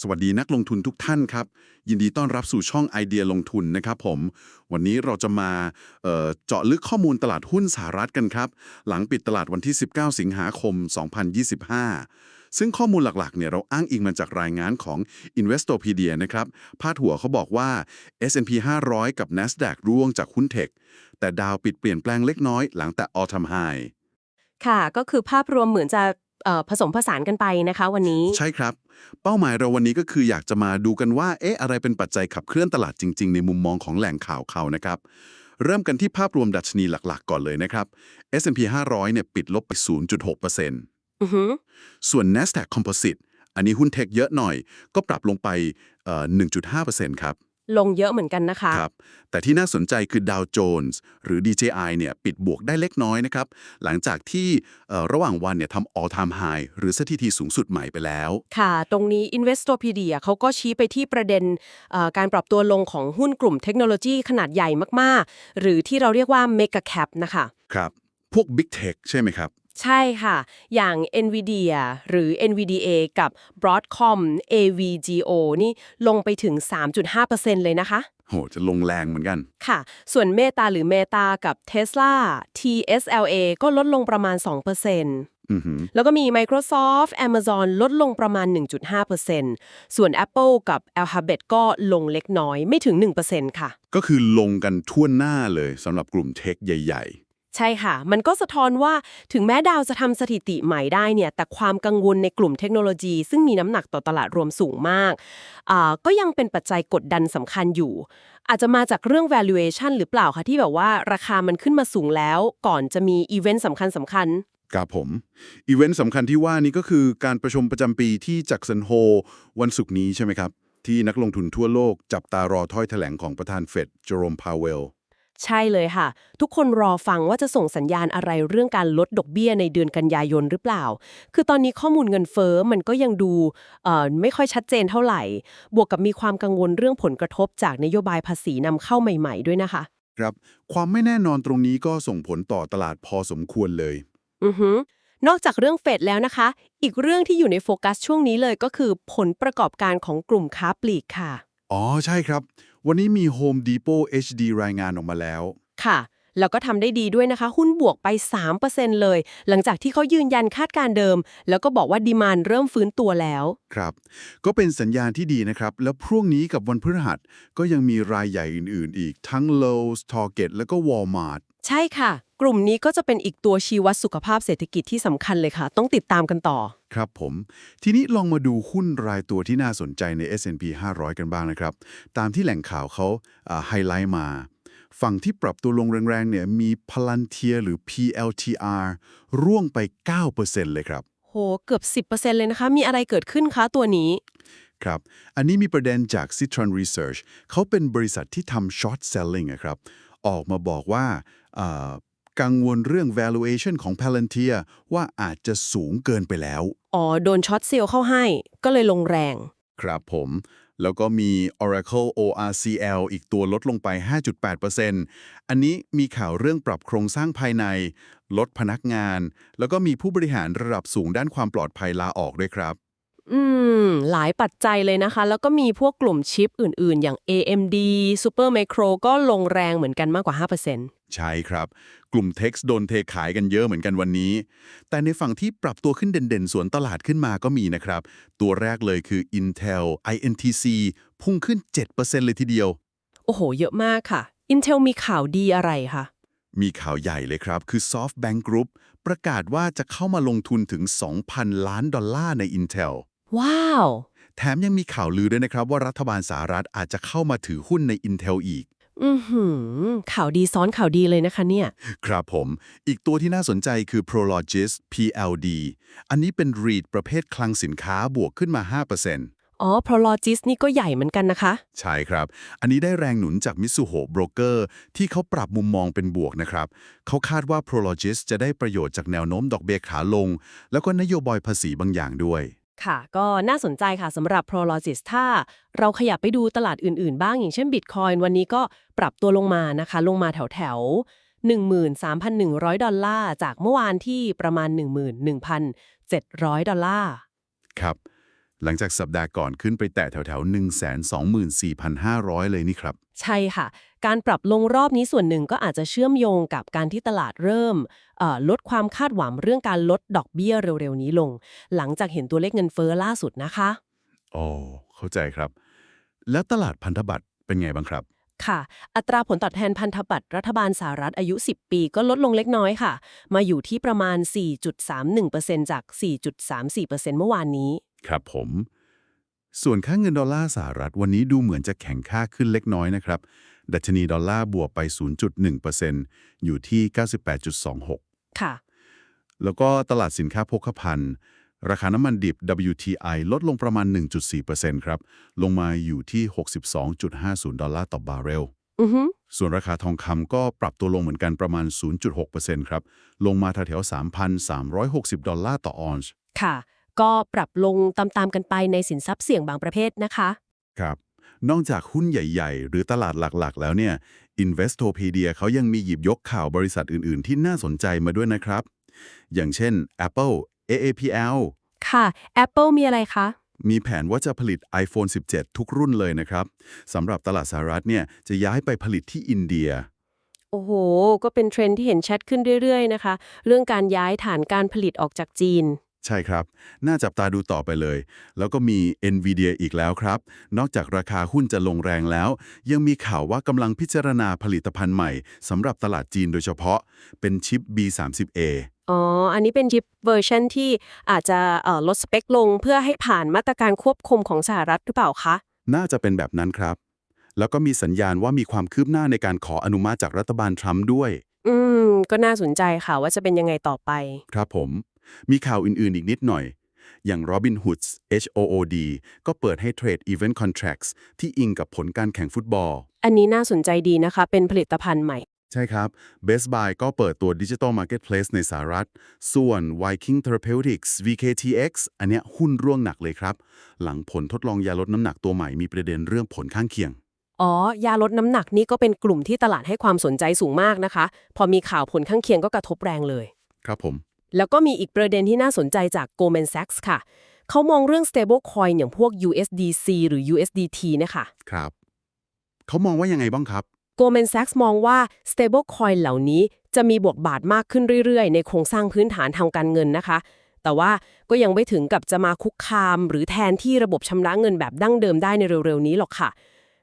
สวัสดีนักลงทุนทุกท่านครับ ยินดีต้อนรับสู่ช่องไอเดียลงทุนนะครับผม วันนี้เราจะมาเอ่อเจาะลึกข้อมูลตลาดหุ้นสหรัฐกันครับ หลังปิดตลาดวันที่ 19 สิงหาคม 2025 ซึ่งข้อมูลหลักๆเนี่ยเราอ้างอิงมาจากรายงานของ Investopedia นะครับ พาดหัวเขาบอกว่า S&P 500 กับ NASDAQ ร่วงจากหุ้นเทค แต่ดาวปิดเปลี่ยนแปลงเล็กน้อยหลังแต่ all time high ค่ะ ก็คือภาพรวมเหมือนจะเอ่อผสมผสานกันไปนะคะวันนี้ ใช่ครับ เป้าหมายเราวันนี้ก็คืออยากจะมาดูกันว่า เอ๊ะ อะไรเป็นปัจจัยขับเคลื่อนตลาดจริง ๆ ในมุมมองของแหล่งข่าวเขานะครับ เริ่มกันที่ภาพรวมดัชนีหลักๆ ก่อนเลยนะครับ S&P 500 เนี่ยปิดลบไป 0.6%อือหือส่วน NASDAQ Composite อันนี้หุ้นเทคเยอะหน่อย ก็ปรับลงไปเอ่อ1.5%ครับ ลงเยอะเหมือนกันนะคะ ครับ แต่ที่น่าสนใจคือ Dow Jones หรือ DJI เนี่ยปิดบวกได้เล็กน้อยนะครับ หลังจากที่เอ่อระหว่างวันเนี่ยทำ all time high หรือสถิติสูงสุดใหม่ไปแล้ว ค่ะ ตรงนี้ Investopedia เขาก็ชี้ไปที่ประเด็นเอ่อการปรับตัวลงของหุ้นกลุ่มเทคโนโลยีขนาดใหญ่มากๆ หรือที่เราเรียกว่า Mega Cap นะคะ ครับ พวก Big Tech ใช่ไหมครับ ใช่ค่ะ อย่าง NVIDIA หรือ NVDA กับ Broadcom AVGO นี่ลงไปถึง 3.5%เลยนะคะ โห จะลงแรงเหมือนกัน ค่ะ ส่วน Meta หรือ Meta กับ Tesla TSLA ก็ลดลงประมาณ2%อือหือแล้วก็มี Microsoft Amazon ลดลงประมาณ 1.5%ส่วน Apple กับ Alphabet ก็ลงเล็กน้อยไม่ถึง 1%ค่ะ ก็คือลงกันทั่วหน้าเลยสำหรับกลุ่มเทคใหญ่ ใช่ค่ะ มันก็สะท้อนว่าถึงแม้ดาวจะทำสถิติใหม่ได้เนี่ย แต่ความกังวลในกลุ่มเทคโนโลยี ซึ่งมีน้ำหนักต่อตลาดรวมสูงมาก ก็ยังเป็นปัจจัยกดดันสำคัญอยู่ อาจจะมาจากเรื่อง valuation หรือเปล่าคะที่แบบว่าราคามันขึ้นมาสูงแล้ว ก่อนจะมีอีเวนต์สำคัญสำคัญๆครับผม อีเวนต์สำคัญที่ว่านี้ก็คือการประชุมประจำปีที่จักสันโฮ วันศุกร์นี้ใช่ไหมครับ ที่นักลงทุนทั่วโลกจับตารอถ้อยแถลงของประธานเฟดเจอโรมพาวเวล ใช่เลยค่ะ ทุกคนรอฟังว่าจะส่งสัญญาณอะไรเรื่องการลดดอกเบี้ยในเดือนกันยายนหรือเปล่า คือตอนนี้ข้อมูลเงินเฟ้อมันก็ยังดูเอ่อไม่ค่อยชัดเจนเท่าไหร่ บวกกับมีความกังวลเรื่องผลกระทบจากนโยบายภาษีนำเข้าใหม่ ๆ ด้วยนะคะ ครับความไม่แน่นอนตรงนี้ก็ส่งผลต่อตลาดพอสมควรเลย อือหือนอกจากเรื่องเฟดแล้วนะคะ อีกเรื่องที่อยู่ในโฟกัสช่วงนี้เลยก็คือผลประกอบการของกลุ่มค้าปลีกค่ะ อ๋อ ใช่ครับ วันนี้มี Home Depot HD รายงานออกมาแล้ว ค่ะ แล้วก็ทำได้ดีด้วยนะคะ หุ้นบวกไป 3%เลย หลังจากที่เขายืนยันคาดการณ์เดิม แล้วก็บอกว่าดีมานเริ่มฟื้นตัวแล้ว ครับ ก็เป็นสัญญาณที่ดีนะครับ แล้วพรุ่งนี้กับวันพฤหัสก็ยังมีรายใหญ่อื่น ๆ อีกทั้ง Lowe's Target แล้วก็ Walmart ใช่ค่ะ กลุ่มนี้ก็จะเป็นอีกตัวชี้วัดสุขภาพเศรษฐกิจที่สำคัญเลยค่ะ ต้องติดตามกันต่อ ครับผม ทีนี้ลองมาดูหุ้นรายตัวที่น่าสนใจใน S&P 500 กันบ้างนะครับ ตามที่แหล่งข่าวเขาไฮไลท์มา ฝั่งที่ปรับตัวลงแรงๆเนี่ยมี Palantir หรือ PLTR ร่วงไป 9%เลยครับโหเกือบ 10%เลยนะคะ มีอะไรเกิดขึ้นคะตัวนี้ครับ อันนี้มีประเด็นจาก Citron Research เขาเป็นบริษัทที่ทำ short selling อะครับ ออกมาบอกว่าอ่า กังวลเรื่อง valuation ของ Palantir ว่าอาจจะสูงเกินไปแล้ว อ๋อ โดนช็อตเซลล์เข้าให้ ก็เลยลงแรง ครับผม แล้วก็มี Oracle ORCL อีกตัวลดลงไป 5.8%อันนี้มีข่าวเรื่องปรับโครงสร้างภายใน ลดพนักงาน แล้วก็มีผู้บริหารระดับสูงด้านความปลอดภัยลาออกด้วยครับ อืม หลายปัจจัยเลยนะคะ แล้วก็มีพวกกลุ่มชิปอื่นๆ อย่าง AMD Supermicro ก็ลงแรงเหมือนกันมากกว่า 5%ใช่ครับ กลุ่ม Tex โดนเทขายกันเยอะเหมือนกันวันนี้ แต่ในฝั่งที่ปรับตัวขึ้นเด่นๆ สวนตลาดขึ้นมาก็มีนะครับ ตัวแรกเลยคือ Intel INTC พุ่งขึ้น 7%เลยทีเดียว โอ้โห เยอะมากค่ะ Intel มีข่าวดีอะไรคะมีข่าวใหญ่เลยครับ คือ SoftBank Group ประกาศว่าจะเข้ามาลงทุนถึง 2,000 ล้านดอลลาร์ใน Intel ว้าว แถมยังมีข่าวลือด้วยนะครับว่ารัฐบาลสหรัฐอาจจะเข้ามาถือหุ้นใน Intel อีก อือหือ ข่าวดีซ้อนข่าวดีเลยนะคะเนี่ย ครับผม อีกตัวที่น่าสนใจคือ Prologis PLD อันนี้เป็น REIT ประเภทคลังสินค้าบวกขึ้นมา 5%อ๋อ Prologis นี่ก็ใหญ่เหมือนกันนะคะ ใช่ครับ อันนี้ได้แรงหนุนจากมิสุโฮโบรกเกอร์ที่เขาปรับมุมมองเป็นบวกนะครับ เขาคาดว่า Prologis จะได้ประโยชน์จากแนวโน้มดอกเบี้ยขาลง แล้วก็นโยบายภาษีบางอย่างด้วย ค่ะ ก็น่าสนใจค่ะสำหรับ Prologis ถ้าเราขยับไปดูตลาดอื่นๆ บ้างอย่างเช่น Bitcoin วันนี้ก็ปรับตัวลงมานะคะ ลงมาแถวแถวๆ13,100 ดอลลาร์ จากเมื่อวานที่ประมาณ 11,700 ดอลลาร์ ครับ หลังจากสัปดาห์ก่อนขึ้นไปแตะแถวแถวๆ124,500 เลยนี่ครับ ใช่ค่ะ การปรับลงรอบนี้ส่วนหนึ่งก็อาจจะเชื่อมโยงกับการที่ตลาดเริ่มเอ่อลดความคาดหวังเรื่องการลดดอกเบี้ยเร็วๆนี้ลง หลังจากเห็นตัวเลขเงินเฟ้อล่าสุดนะคะโอ้เข้าใจครับ แล้วตลาดพันธบัตรเป็นไงบ้างครับค่ะ อัตราผลตอบแทนพันธบัตรรัฐบาลสหรัฐอายุ 10 ปีก็ลดลงเล็กน้อยค่ะ มาอยู่ที่ประมาณ 4.31%จาก 4.34%เมื่อวานนี้ ครับผม ส่วนค่าเงินดอลลาร์สหรัฐวันนี้ดูเหมือนจะแข็งค่าขึ้นเล็กน้อยนะครับ ดัชนีดอลลาร์บวกไป 0.1%อยู่ที่ 98.26 ค่ะ แล้วก็ตลาดสินค้าโภคภัณฑ์ ราคาน้ำมันดิบ WTI ลดลงประมาณ 1.4%ครับ ลงมาอยู่ที่ 62.50 ดอลลาร์ต่อบาร์เรลอือฮึส่วนราคาทองคำก็ปรับตัวลงเหมือนกันประมาณ 0.6%ครับ ลงมาแถวๆ3,360 ดอลลาร์ต่อออนซ์ ค่ะ ก็ปรับลงตามๆกันไปในสินทรัพย์เสี่ยงบางประเภทนะคะ ครับ นอกจากหุ้นใหญ่ ๆ หรือตลาดหลักๆ แล้วเนี่ย Investopedia เขายังมีหยิบยกข่าวบริษัทอื่น ๆ ที่น่าสนใจมาด้วยนะครับ อย่างเช่น Apple AAPL ค่ะ Apple มีอะไรคะ มีแผนว่าจะผลิต iPhone 17 ทุกรุ่นเลยนะครับสำหรับตลาดสหรัฐเนี่ยจะย้ายไปผลิตที่อินเดีย โอ้โห ก็เป็นเทรนด์ที่เห็นชัดขึ้นเรื่อย ๆ นะคะ เรื่องการย้ายฐานการผลิตออกจากจีน ใช่ครับ น่าจับตาดูต่อไปเลย แล้วก็มี NVIDIA อีกแล้วครับ นอกจากราคาหุ้นจะลงแรงแล้ว ยังมีข่าวว่ากำลังพิจารณาผลิตภัณฑ์ใหม่สำหรับตลาดจีนโดยเฉพาะ เป็นชิป B30A อ๋อ อันนี้เป็นชิปเวอร์ชันที่อาจจะเอ่อลดสเปคลงเพื่อให้ผ่านมาตรการควบคุมของสหรัฐหรือเปล่าคะ น่าจะเป็นแบบนั้นครับ แล้วก็มีสัญญาณว่ามีความคืบหน้าในการขออนุมัติจากรัฐบาลทรัมป์ด้วย อืม ก็น่าสนใจค่ะว่าจะเป็นยังไงต่อไป ครับผม มีข่าวอื่นๆอีกนิดหน่อย อย่าง Robinhood HOOD ก็เปิดให้เทรด Event Contracts ที่อิงกับผลการแข่งฟุตบอล อันนี้น่าสนใจดีนะคะ เป็นผลิตภัณฑ์ใหม่ ใช่ครับ Best Buy ก็เปิดตัว Digital Marketplace ในสหรัฐ ส่วน Viking Therapeutics VKTX อันเนี้ยหุ้นร่วงหนักเลยครับ หลังผลทดลองยาลดน้ำหนักตัวใหม่มีประเด็นเรื่องผลข้างเคียงอ๋อ ยาลดน้ำหนักนี่ก็เป็นกลุ่มที่ตลาดให้ความสนใจสูงมากนะคะ พอมีข่าวผลข้างเคียงก็กระทบแรงเลย ครับผม แล้วก็มีอีกประเด็นที่น่าสนใจจาก Goldman Sachs ค่ะ เขามองเรื่อง stable coin อย่างพวก USDC หรือ USDT นะคะครับ เขามองว่ายังไงบ้างครับ Goldman Sachs มองว่า stable coin เหล่านี้จะมีบทบาทมากขึ้นเรื่อยๆ ในโครงสร้างพื้นฐานทางการเงินนะคะ แต่ว่าก็ยังไม่ถึงกับจะมาคุกคาม หรือแทนที่ระบบชำระเงินแบบดั้งเดิมได้ในเร็วๆ นี้หรอกค่ะ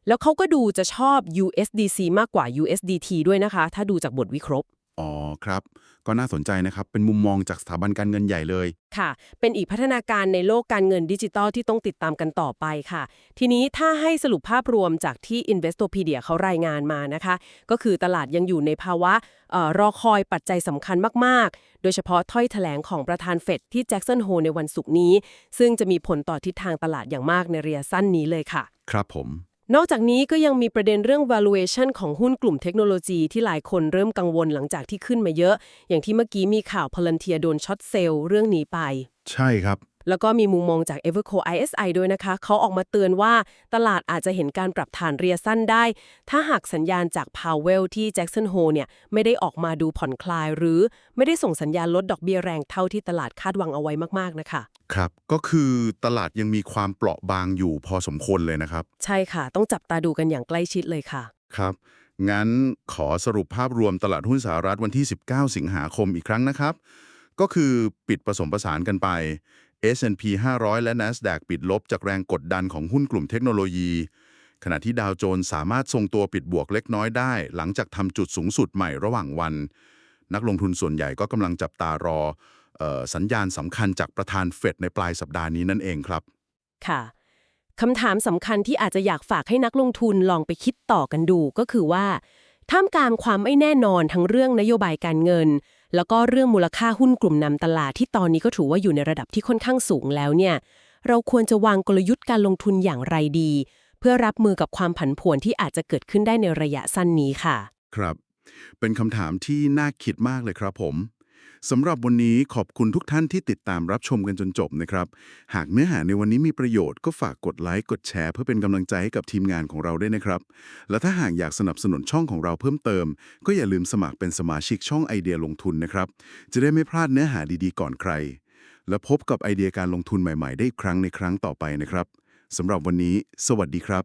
แล้วเขาก็ดูจะชอบ USDC มากกว่า USDT ด้วยนะคะ ถ้าดูจากบทวิเคราะห์ อ๋อครับ ก็น่าสนใจนะครับ เป็นมุมมองจากสถาบันการเงินใหญ่เลย ค่ะ เป็นอีกพัฒนาการในโลกการเงินดิจิตอลที่ต้องติดตามกันต่อไปค่ะ ทีนี้ถ้าให้สรุปภาพรวมจากที่ Investopedia เขารายงานมานะคะ ก็คือตลาดยังอยู่ในภาวะเออรอคอยปัจจัยสำคัญมาก ๆ โดยเฉพาะถ้อยแถลงของประธานเฟดที่แจ็กสันโฮในวันศุกร์นี้ ซึ่งจะมีผลต่อทิศทางตลาดอย่างมากในระยะสั้นนี้เลยค่ะ ครับผม นอกจากนี้ก็ยังมีประเด็นเรื่อง valuation ของหุ้นกลุ่มเทคโนโลยีที่หลายคนเริ่มกังวลหลังจากที่ขึ้นมาเยอะ อย่างที่เมื่อกี้มีข่าวพลันเทียโดนช็อตเซลล์เรื่องนี้ไป ใช่ครับ แล้วก็มีมุมมองจาก Evercore ISI ด้วยนะคะ เขาออกมาเตือนว่าตลาดอาจจะเห็นการปรับฐานเรียสั้นได้ ถ้าหากสัญญาณจาก Powell ที่ Jackson Hole เนี่ยไม่ได้ออกมาดูผ่อนคลาย หรือไม่ได้ส่งสัญญาณลดดอกเบี้ยแรงเท่าที่ตลาดคาดหวังเอาไว้มากๆนะคะ ครับ ก็คือตลาดยังมีความเปราะบางอยู่พอสมควรเลยนะครับ ใช่ค่ะ ต้องจับตาดูกันอย่างใกล้ชิดเลยค่ะ ครับ งั้นขอสรุปภาพรวมตลาดหุ้นสหรัฐวันที่ 19 สิงหาคมอีกครั้งนะครับ ก็คือปิดผสมผสานกันไป S&P 500 และ NASDAQ ปิดลบจากแรงกดดันของหุ้นกลุ่มเทคโนโลยี ขณะที่ดาวโจนส์สามารถทรงตัวปิดบวกเล็กน้อยได้ หลังจากทำจุดสูงสุดใหม่ระหว่างวัน นักลงทุนส่วนใหญ่ก็กำลังจับตารอออสัญญาณสำคัญจากประธานเฟดในปลายสัปดาห์นี้นั่นเองครับ ค่ะคำถามสำคัญที่อาจจะอยากฝากให้นักลงทุนลองไปคิดต่อกันดูก็คือว่าท่ามกลางความไม่แน่นอนทั้งเรื่องนโยบายการเงิน แล้วก็เรื่องมูลค่าหุ้นกลุ่มนำตลาดที่ตอนนี้ก็ถือว่าอยู่ในระดับที่ค่อนข้างสูงแล้วเนี่ย เราควรจะวางกลยุทธ์การลงทุนอย่างไรดี เพื่อรับมือกับความผันผวนที่อาจจะเกิดขึ้นได้ในระยะสั้นนี้ค่ะ ครับ เป็นคำถามที่น่าคิดมากเลยครับผม สำหรับวันนี้ขอบคุณทุกท่านที่ติดตามรับชมกันจนจบนะครับ หากเนื้อหาในวันนี้มีประโยชน์ก็ฝากกดไลค์กดแชร์เพื่อเป็นกำลังใจให้กับทีมงานของเราด้วยนะครับ และถ้าหากอยากสนับสนุนช่องของเราเพิ่มเติม ก็อย่าลืมสมัครเป็นสมาชิกช่องไอเดียลงทุนนะครับ จะได้ไม่พลาดเนื้อหาดีๆ ก่อนใคร และพบกับไอเดียการลงทุนใหม่ๆ ได้อีกครั้งในครั้งต่อไปนะครับสำหรับวันนี้ สวัสดีครับ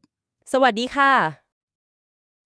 สวัสดีค่ะ